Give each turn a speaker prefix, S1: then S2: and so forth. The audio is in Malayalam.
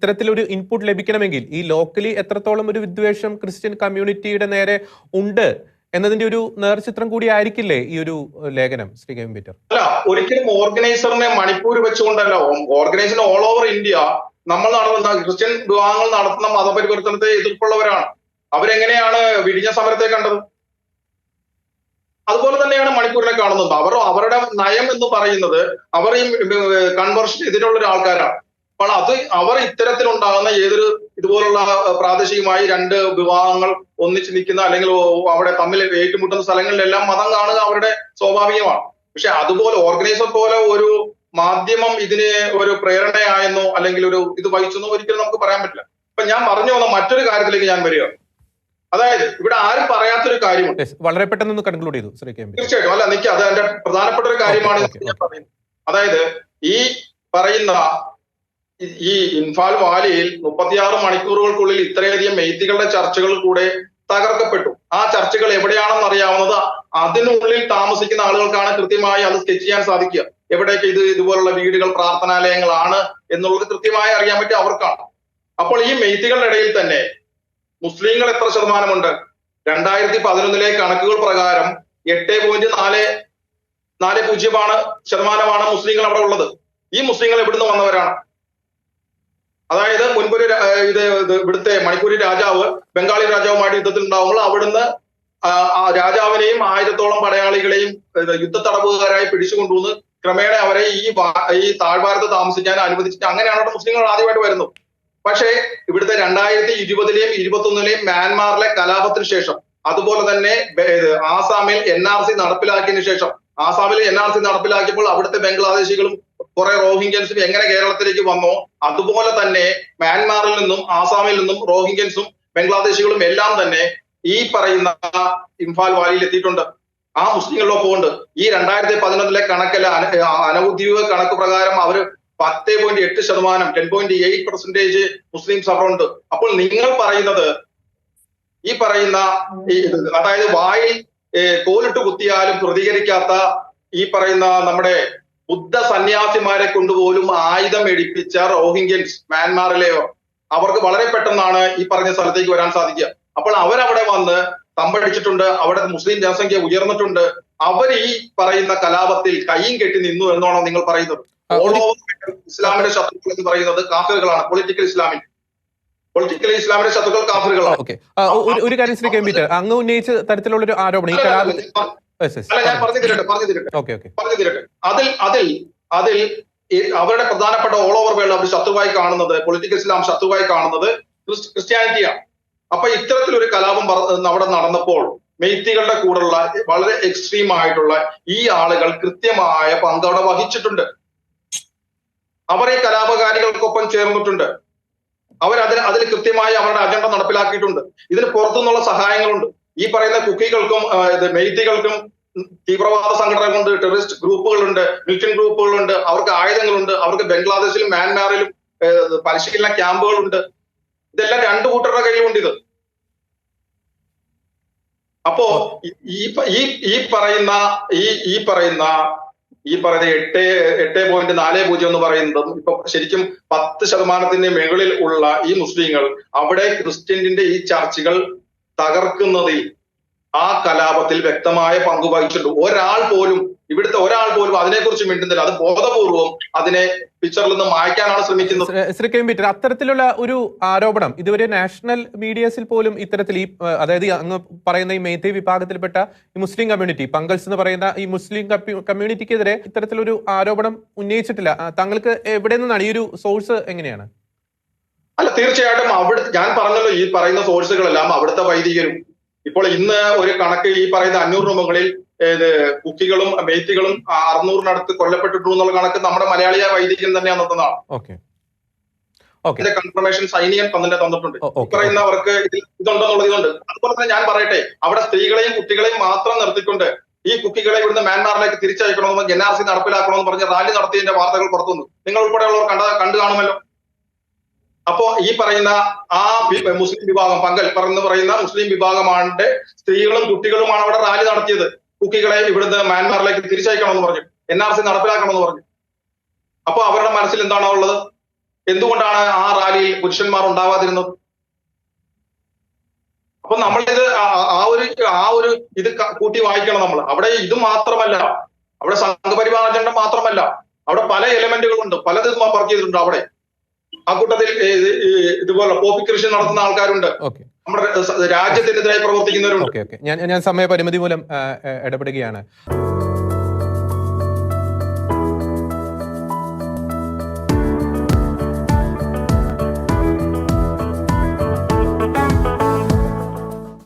S1: ഇത്തരത്തിലൊരു ഇൻപുട്ട് ലഭിക്കണമെങ്കിൽ ഈ ലോക്കലി എത്രത്തോളം ഒരു വിദ്വേഷം ക്രിസ്ത്യൻ കമ്മ്യൂണിറ്റിയുടെ നേരെ ഉണ്ട് എന്നതിന്റെ ഒരു നേർചിത്രം കൂടി ആയിരിക്കില്ലേ ഈ ഒരു ലേഖനം ശ്രീ കെ പീറ്റർ?
S2: അല്ല ഒരിക്കലും ഓർഗനൈസറിനെ മണിപ്പൂർ വെച്ചുകൊണ്ടല്ല. ഓർഗനൈസർ ഓൾ ഓവർ ഇന്ത്യ നമ്മൾ നടത്തുന്ന ക്രിസ്ത്യൻ വിവാഹങ്ങൾ നടത്തുന്ന മതപരിവർത്തനത്തെ എതിർപ്പുള്ളവരാണ്. അവരെങ്ങനെയാണ് വിഴിഞ്ഞ സമരത്തെ കണ്ടത്? അതുപോലെ തന്നെയാണ് മണിപ്പൂരിനെ കാണുന്നത്. അവർ അവരുടെ നയം എന്ന് പറയുന്നത് അവർ ഈ കൺവേർഷൻ എതിരുള്ള ഒരു ആൾക്കാരാണ് അപ്പോൾ അത് അവർ ഇത്തരത്തിലുണ്ടാകുന്ന ഏതൊരു ഇതുപോലുള്ള പ്രാദേശികമായി രണ്ട് വിവാഹങ്ങൾ ഒന്നിച്ച് നിൽക്കുന്ന അല്ലെങ്കിൽ അവിടെ തമ്മിൽ ഏറ്റുമുട്ടുന്ന സ്ഥലങ്ങളിലെല്ലാം മതം കാണുക അവരുടെ സ്വാഭാവികമാണ്. പക്ഷെ അതുപോലെ ഓർഗനൈസർ പോലെ ഒരു മാധ്യമം ഇതിനെ ഒരു പ്രേരണയായെന്നോ അല്ലെങ്കിൽ ഒരു ഇത് വഹിച്ചെന്നോ ഒരിക്കലും നമുക്ക് പറയാൻ പറ്റില്ല. അപ്പൊ ഞാൻ പറഞ്ഞു വന്ന മറ്റൊരു കാര്യത്തിലേക്ക് ഞാൻ വരിക. അതായത് ഇവിടെ ആരും പറയാത്തൊരു കാര്യമുണ്ട്.
S1: വളരെ പെട്ടെന്ന് കൺക്ലൂഡ് ചെയ്തു
S2: തീർച്ചയായിട്ടും. അല്ല നിക്ക് അത് എന്റെ പ്രധാനപ്പെട്ട ഒരു കാര്യമാണ് ഞാൻ പറയുന്നത്. അതായത് ഈ പറയുന്ന ഈ- ഇൻഫാൽ വാലിയിൽ മുപ്പത്തിയാറ് മണിക്കൂറുകൾക്കുള്ളിൽ ഇത്രയധികം മെയ്ത്തികളുടെ ചർച്ചകൾ കൂടെ തകർക്കപ്പെട്ടു. ആ ചർച്ചകൾ എവിടെയാണെന്ന് അറിയാവുന്നത് അതിനുള്ളിൽ താമസിക്കുന്ന ആളുകൾക്കാണ് കൃത്യമായി അത് സ്കെച്ച് ചെയ്യാൻ സാധിക്കുക. എവിടെയൊക്കെ ഇത് ഇതുപോലുള്ള വീടുകൾ പ്രാർത്ഥനാലയങ്ങളാണ് എന്നുള്ളത് കൃത്യമായി അറിയാൻ പറ്റിയ അവർക്കാണ്. അപ്പോൾ ഈ മെയ്ത്തികളുടെ ഇടയിൽ തന്നെ മുസ്ലിങ്ങൾ എത്ര ശതമാനമുണ്ട്? രണ്ടായിരത്തി പതിനൊന്നിലെ കണക്കുകൾ പ്രകാരം എട്ട് പോയിന്റ് നാല് നാല് പൂജ്യമാണ് ശതമാനമാണ് മുസ്ലിങ്ങൾ അവിടെ ഉള്ളത്. ഈ മുസ്ലിങ്ങൾ എവിടുന്ന് വന്നവരാണ്? അതായത് മുൻപൊരു ഇത് ഇവിടുത്തെ മണിപ്പൂരി രാജാവ് ബംഗാളി രാജാവുമായിട്ട് യുദ്ധത്തിൽ ഉണ്ടാവുമ്പോൾ അവിടുന്ന് ആ രാജാവിനെയും ആയിരത്തോളം പടയാളികളെയും യുദ്ധത്തടവുകാരായി പിടിച്ചുകൊണ്ടുവന്ന് ക്രമേണ അവരെ ഈ ഈ താഴ്വാരത്ത് താമസിക്കാൻ അനുവദിച്ചിട്ട് അങ്ങനെയാണ് മുസ്ലിങ്ങൾ ആദ്യമായിട്ട് വരുന്നത്. പക്ഷേ ഇവിടുത്തെ രണ്ടായിരത്തി ഇരുപതിലെയും ഇരുപത്തൊന്നിലെയും മ്യാൻമാറിലെ കലാപത്തിന് ശേഷം അതുപോലെ തന്നെ ആസാമിൽ എൻ ആർ സി നടപ്പിലാക്കിയതിനു ശേഷം ആസാമിൽ എൻ ആർ സി നടപ്പിലാക്കിയപ്പോൾ അവിടുത്തെ ബംഗ്ലാദേശികളും കുറെ റോഹിംഗ്യൻസും എങ്ങനെ കേരളത്തിലേക്ക് വന്നോ അതുപോലെ തന്നെ മ്യാൻമാറിൽ നിന്നും ആസാമിൽ നിന്നും റോഹിംഗ്യൻസും ബംഗ്ലാദേശികളും എല്ലാം തന്നെ ഈ പറയുന്ന ഇംഫാൽ വാലിയിൽ എത്തിയിട്ടുണ്ട്. ആ മുസ്ലിങ്ങളിലൊപ്പം ഉണ്ട് ഈ രണ്ടായിരത്തി പതിനൊന്നിലെ കണക്കല്ല അനൗദ്യോഗിക കണക്ക് പ്രകാരം അവർ പത്ത് പോയിന്റ് എട്ട് ശതമാനം ten point eight percentage Muslims ഉണ്ട് അപ്പോൾ നിങ്ങൾ പറയുന്നത് ഈ പറയുന്ന അതായത് വായിൽ കോലിട്ട് കുത്തിയാലും പ്രതികരിക്കാത്ത ഈ പറയുന്ന നമ്മുടെ ബുദ്ധ സന്യാസിമാരെ കൊണ്ടുപോലും ആയുധം എടുപ്പിച്ച റോഹിംഗ്യൻസ് മ്യാൻമാറിലെയോ അവർക്ക് വളരെ പെട്ടെന്നാണ് ഈ പറഞ്ഞ സ്ഥലത്തേക്ക് വരാൻ സാധിക്കുക. അപ്പോൾ അവരവിടെ വന്ന് തമ്പടിച്ചിട്ടുണ്ട് അവിടെ മുസ്ലിം ജനസംഖ്യ ഉയർന്നിട്ടുണ്ട്. അവർ ഈ പറയുന്ന കലാപത്തിൽ കൈയും കെട്ടി നിന്നു എന്നാണോ നിങ്ങൾ പറയുന്നത്?
S1: ഓൾ
S2: ഓവർ ഇസ്ലാമിന്റെ ശത്രുക്കൾ എന്ന് പറയുന്നത് കാഫിറുകളാണ് പൊളിറ്റിക്കൽ ഇസ്ലാമിൽ പൊളിറ്റിക്കൽ ഇസ്ലാമിന്റെ ശത്രുക്കൾ കാഫിറുകളാണ്.
S1: ഒരു കാര്യം ശ്രീ കെ അങ്ങ് ഉന്നയിച്ച തരത്തിലുള്ള ഒരു ആരോപണം ഈ
S2: അല്ല,
S1: കലാപ
S2: അല്ല, അല്ല ഞാൻ പറഞ്ഞു തരട്ടെ പറഞ്ഞു തരട്ടെ പറഞ്ഞു തരട്ടെ അതിൽ അതിൽ അതിൽ അവരുടെ പ്രധാനപ്പെട്ട ഓൾ ഓവർ വേൾഡ് അവർ ശത്രുവായി കാണുന്നത് പൊളിറ്റിക്കൽ ഇസ്ലാം ശത്രുവായി കാണുന്നത് ക്രിസ്- ക്രിസ്ത്യാനിറ്റിയാണ്. അപ്പൊ ഇത്തരത്തിലൊരു കലാപം അവിടെ നടന്നപ്പോൾ മെയ്ത്തികളുടെ കൂടെയുള്ള വളരെ എക്സ്ട്രീം ആയിട്ടുള്ള ഈ ആളുകൾ കൃത്യമായ പങ്ക് അവിടെ വഹിച്ചിട്ടുണ്ട്. അവർ ഈ കലാപകാരികൾക്കൊപ്പം ചേർന്നിട്ടുണ്ട്. അവർ അതിന് അതിൽ കൃത്യമായി അവരുടെ അജണ്ട നടപ്പിലാക്കിയിട്ടുണ്ട്. ഇതിന് പുറത്തുനിന്നുള്ള സഹായങ്ങളുണ്ട്. ഈ പറയുന്ന കുക്കികൾക്കും മെയ്ത്തികൾക്കും തീവ്രവാദ സംഘടനകളുണ്ട് ടെററിസ്റ്റ് ഗ്രൂപ്പുകളുണ്ട് മിലിറ്റന്റ് ഗ്രൂപ്പുകളുണ്ട് അവർക്ക് ആയുധങ്ങളുണ്ട് അവർക്ക് ബംഗ്ലാദേശിലും മ്യാൻമാറിലും പരിശീലന ക്യാമ്പുകളുണ്ട് ഇതെല്ലാം രണ്ടു കൂട്ടരുടെ കയ്യിലുണ്ട് ഇത്. അപ്പോ ഈ- ഈ ഈ ഈ പറയുന്ന ഈ ഈ പറയുന്ന ഈ പറയുന്ന എട്ട് എട്ട് പോയിന്റ് നാല് പൂജ്യം എന്ന് പറയുന്നതും ഇപ്പൊ ശരിക്കും പത്ത് ശതമാനത്തിന്റെ മുകളിൽ ഉള്ള ഈ മുസ്ലിങ്ങൾ അവിടെ ക്രിസ്ത്യന്റെ ഈ ചർച്ചുകൾ തകർക്കുന്നതിൽ ആ കലാപത്തിൽ വ്യക്തമായ പങ്കു വഹിച്ചിട്ടുണ്ട്. ഒരാൾ പോലും ഇവിടുത്തെ ഒരാൾ പോലും അതിനെക്കുറിച്ച് മിണ്ടുന്നില്ല. അത് ബോധപൂർവം അതിനെ പിക്ചറിൽ നിന്ന് മായ്ക്കാനാണ് ശ്രമിക്കുന്നത്.
S1: ശ്രീ- കെ പീറ്റർ അത്തരത്തിലുള്ള ഒരു ആരോപണം ഇതുവരെ നാഷണൽ മീഡിയസിൽ പോലും ഇത്തരത്തിൽ ഈ അതായത് അങ്ങ് പറയുന്ന ഈ മേത്തേ വിഭാഗത്തിൽപ്പെട്ട ഈ മുസ്ലിം കമ്മ്യൂണിറ്റി പങ്കൽസ് എന്ന് പറയുന്ന ഈ മുസ്ലിം കമ്മ്യൂണിറ്റിക്കെതിരെ ഇത്തരത്തിലൊരു ആരോപണം ഉന്നയിച്ചിട്ടില്ല. താങ്കൾക്ക് എവിടെ നിന്നാണ് ഈ ഒരു സോഴ്സ് എങ്ങനെയാണ്?
S2: അല്ല തീർച്ചയായിട്ടും അവിടെ ഞാൻ പറഞ്ഞല്ലോ ഈ പറയുന്ന സോഴ്സുകളെല്ലാം അവിടുത്തെ വൈദികരും. ഇപ്പോൾ ഇന്ന് ഒരു കണക്ക് ഈ പറയുന്ന അഞ്ഞൂറിന് മുകളിൽ ഏത് കുക്കികളും മെയ്ത്തികളും അറുന്നൂറിനടുത്ത് കൊല്ലപ്പെട്ടിട്ടു എന്നുള്ള കണക്ക് നമ്മുടെ മലയാളിയ വൈദികൻ തന്നെയാണ് തന്നതാണ്. ഇതിന്റെ കൺഫർമേഷൻ സൈനികൻ തന്നെ തന്നിട്ടുണ്ട്. പറയുന്നവർക്ക് ഇതിൽ ഇതുണ്ടെന്നുള്ളത് ഇതുണ്ട് അതുപോലെ തന്നെ ഞാൻ പറയട്ടെ അവിടെ സ്ത്രീകളെയും കുട്ടികളെയും മാത്രം നിർത്തിക്കൊണ്ട് ഈ കുക്കികളെ ഇവിടുന്ന് മ്യാൻമാറിലേക്ക് തിരിച്ചയക്കണമെന്ന് എൻ ആർ സി നടപ്പിലാക്കണമെന്ന് പറഞ്ഞ് റാലി നടത്തിയതിന്റെ വാർത്തകൾ പുറത്തുനിന്ന് നിങ്ങൾ ഉൾപ്പെടെയുള്ളവർ കണ്ട കണ്ടു കാണുമല്ലോ. അപ്പോ ഈ പറയുന്ന ആ മുസ്ലിം വിഭാഗം പങ്കൽ പറന്ന് പറയുന്ന മുസ്ലിം വിഭാഗമാണ് സ്ത്രീകളും കുട്ടികളുമാണ് അവിടെ റാലി നടത്തിയത്. കുക്കികളെ ഇവിടുന്ന് മ്യാൻമാറിലേക്ക് തിരിച്ചയക്കണമെന്ന് പറഞ്ഞു. എൻ ആർ സി നടപ്പിലാക്കണമെന്ന് പറഞ്ഞു. അപ്പൊ അവരുടെ മനസ്സിൽ എന്താണോ ഉള്ളത്? എന്തുകൊണ്ടാണ് ആ റാലിയിൽ പുരുഷന്മാർ ഉണ്ടാവാതിരുന്നത്? അപ്പൊ നമ്മളിത് ആ- ഒരു ആ ഒരു ഇത് കൂട്ടി വായിക്കണം നമ്മൾ അവിടെ ഇത് മാത്രമല്ല. അവിടെ സംഘപരിവാർ അജണ്ട മാത്രമല്ല. അവിടെ പല എലമെന്റുകളുണ്ട് പലതും വർക്ക് ചെയ്തിട്ടുണ്ട് അവിടെ. ആ കൂട്ടത്തിൽ ഇതുപോലെ പോപ്പി കൃഷി നടത്തുന്ന ആൾക്കാരുണ്ട്. നമ്മുടെ രാജ്യത്തിനെതിരായി പ്രവർത്തിക്കുന്നവരുണ്ട്.
S1: ഞാൻ ഞാൻ സമയപരിമിതി മൂലം ഇടപെടുകയാണ്.